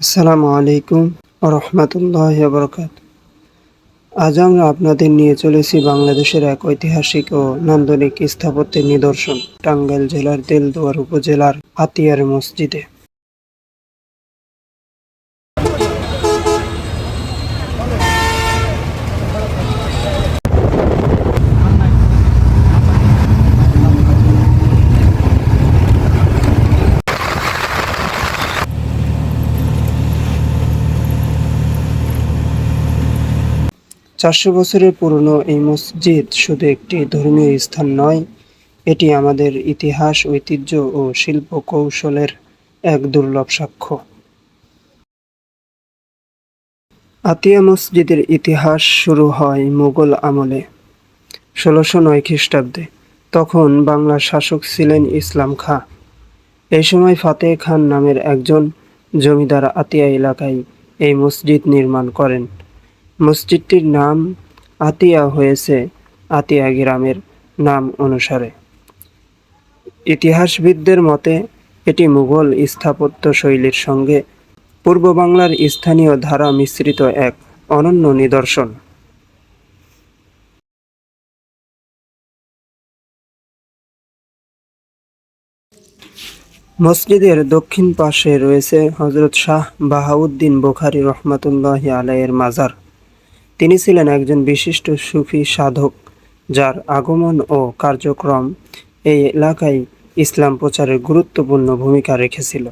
আসসালামু আলাইকুম রহমতুল্লাহ বরকাত আজ আমরা আপনাদের নিয়ে চলেছি বাংলাদেশের এক ঐতিহাসিক ও নান্দনিক স্থাপত্যের নিদর্শন, টাঙ্গাইল জেলার তেলদুয়ার উপজেলার হাতিয়ার মসজিদে। চারশো বছরের পুরনো এই মসজিদ শুধু একটি ধর্মীয় স্থান নয়, এটি আমাদের ইতিহাস, ঐতিহ্য ও শিল্প কৌশলের এক দুর্লভ সাক্ষ্য। আতিয়া মসজিদের ইতিহাস শুরু হয় মুঘল আমলে, ষোলোশো নয় খ্রিস্টাব্দে, তখন বাংলার শাসক ছিলেন ইসলাম খাঁ। এই সময় ফাতেহ খান নামের একজন জমিদার আতিয়া এলাকায় এই মসজিদ নির্মাণ করেন। মসজিদটির নাম আতিয়া হয়েছে, আতিয়া গ্রামের নাম অনুসারে। ইতিহাসবিদদের মতে, এটি মুঘল স্থাপত্য শৈলীর সঙ্গে পূর্ব বাংলার স্থানীয় ধারা মিশ্রিত এক অনন্য নিদর্শন। মসজিদের দক্ষিণ পাশে রয়েছে হজরত শাহ বাহাউদ্দিন বোখারি রহমতুল্লাহ আলাইয়ের মাজার। তিনি ছিলেন একজন বিশিষ্ট সুফি সাধক, যার আগমন ও কার্যক্রম এই এলাকায় ইসলাম প্রচারে গুরুত্বপূর্ণ ভূমিকা রেখেছিল।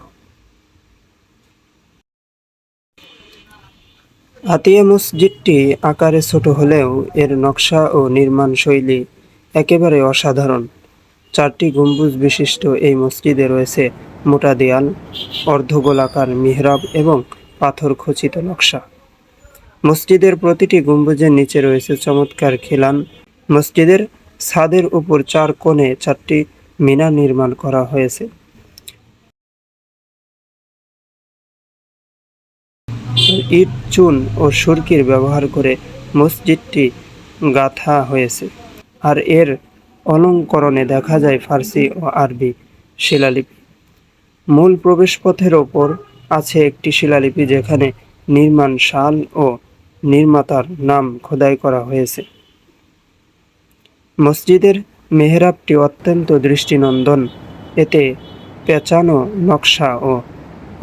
আতিয়া মসজিদটি আকারে ছোট হলেও এর নকশা ও নির্মাণ শৈলী একেবারে অসাধারণ। চারটি গম্বুজ বিশিষ্ট এই মসজিদে রয়েছে মোটা দেয়াল, অর্ধগোলাকার মিহরাব এবং পাথর খচিত নকশা। মসজিদের প্রতিটি গম্বুজের নিচে রয়েছে চমৎকার খিলান। মসজিদের ছাদের উপর চার কোণে চারটি মিনার নির্মাণ করা হয়েছে। ইট, চুন ও সুরকির ব্যবহার করে মসজিদটি গাঁথা হয়েছে। আর এর অলঙ্করণে দেখা যায় ফার্সি ও আরবি শিলালিপি। মূল প্রবেশপথের ওপর আছে একটি শিলালিপি যেখানে নির্মাণ শাল ও নির্মাতার নাম খোদাই করা হয়েছে। মসজিদের মেহরাবটি অত্যন্ত দৃষ্টিনন্দন। এতে পেঁচানো নকশা ও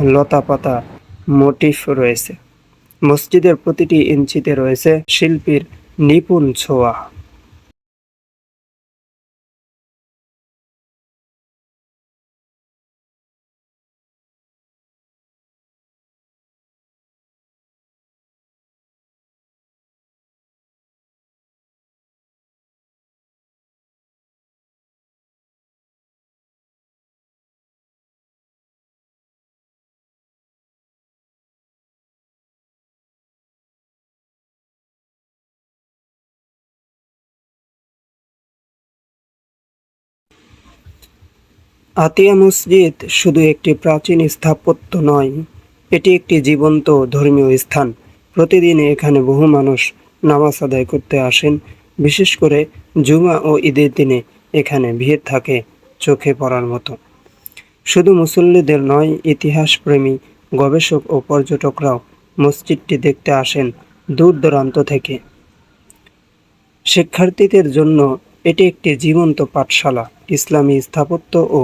লতাপাতা মোটিফ রয়েছে। মসজিদের প্রতিটি ইঞ্চিতে রয়েছে শিল্পীর নিপুণ ছোঁয়া। আতিয়া মসজিদ শুধু একটি প্রাচীন স্থাপত্য নয়, এটি একটি জীবন্ত ধর্মীয় স্থান। প্রতিদিন এখানে বহু মানুষ নামাজ আদায় করতে আসেন। বিশেষ করে জুমা ও ঈদের দিনে এখানে ভিড় থাকে চোখে পড়ার মতো। শুধু মুসল্লিদের নয়, ইতিহাসপ্রেমী, গবেষক ও পর্যটকরাও মসজিদটি দেখতে আসেন দূর দূরান্ত থেকে। শিক্ষার্থীদের জন্য এটি একটি জীবন্ত পাঠশালা, ইসলামী স্থাপত্য ও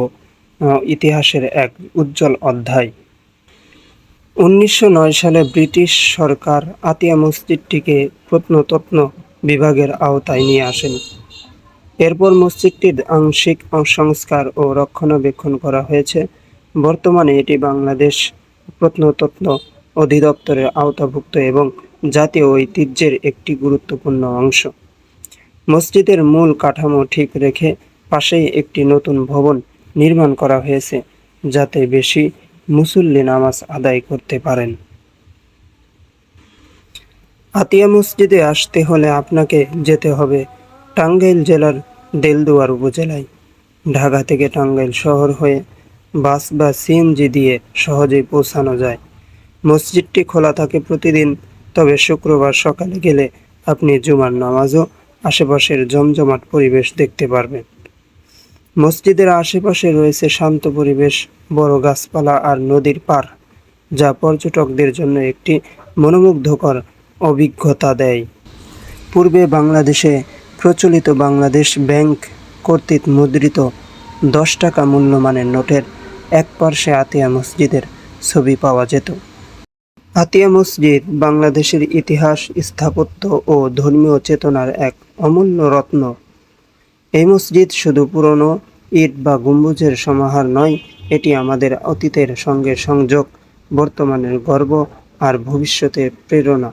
ইতিহাসের এক উজ্জ্বল অধ্যায়। উনিশশো নয় সালে ব্রিটিশ সরকার আতিয়া মসজিদটিকে প্রত্নতত্ন বিভাগের আওতায় নিয়ে আসেন। এরপর মসজিদটির আংশিক সংস্কার ও রক্ষণাবেক্ষণ করা হয়েছে। বর্তমানে এটি বাংলাদেশ প্রত্নতত্ন অধিদপ্তরের আওতাভুক্ত এবং জাতীয় ঐতিহ্যের একটি গুরুত্বপূর্ণ অংশ। মসজিদের মূল কাঠামো ঠিক রেখে পাশেই একটি নতুন ভবন নির্মাণ করা হয়েছে যাতে বেশি মুসল্লি নামাজ আদায় করতে পারেন। আতিয়া মসজিদে আসতে হলে আপনাকে যেতে হবে টাঙ্গাইল জেলার দেলদুয়ার উপজেলায়। ঢাকা থেকে টাঙ্গাইল শহর হয়ে বাস বা সিএনজি দিয়ে সহজেই পৌঁছানো যায়। মসজিদটি খোলা থাকে প্রতিদিন, তবে শুক্রবার সকালে গেলে আপনি জুমার নামাজও আশেপাশের জমজমাট পরিবেশ দেখতে পারবেন। মসজিদের আশেপাশে রয়েছে শান্ত পরিবেশ, বড় গাছপালা আর নদীর পার যা পর্যটকদের জন্য একটি মনোমুগ্ধকর অভিজ্ঞতা দেয়। পূর্বে বাংলাদেশে প্রচলিত বাংলাদেশ ব্যাংক কর্তৃক মুদ্রিত দশ টাকা মূল্যমানের নোটের এক পার্শ্বে আতিয়া মসজিদের ছবি পাওয়া যেত। আতিয়া মসজিদ বাংলাদেশের ইতিহাস, স্থাপত্য ও ধর্মীয় চেতনার এক অমূল্য রত্ন। এই মসজিদ শুধু পুরনো ইট বা গম্বুজের সমাহার নয়, এটি আমাদের অতীতের সঙ্গে সংযোগ, বর্তমানের গর্ব আর ভবিষ্যতের প্রেরণা।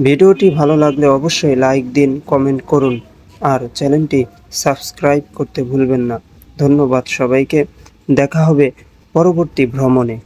ভিডিওটি ভালো লাগলে অবশ্যই লাইক দিন, কমেন্ট করুন আর চ্যানেলটি সাবস্ক্রাইব করতে ভুলবেন না। ধন্যবাদ সবাইকে। দেখা হবে পরবর্তী ভ্রমণে।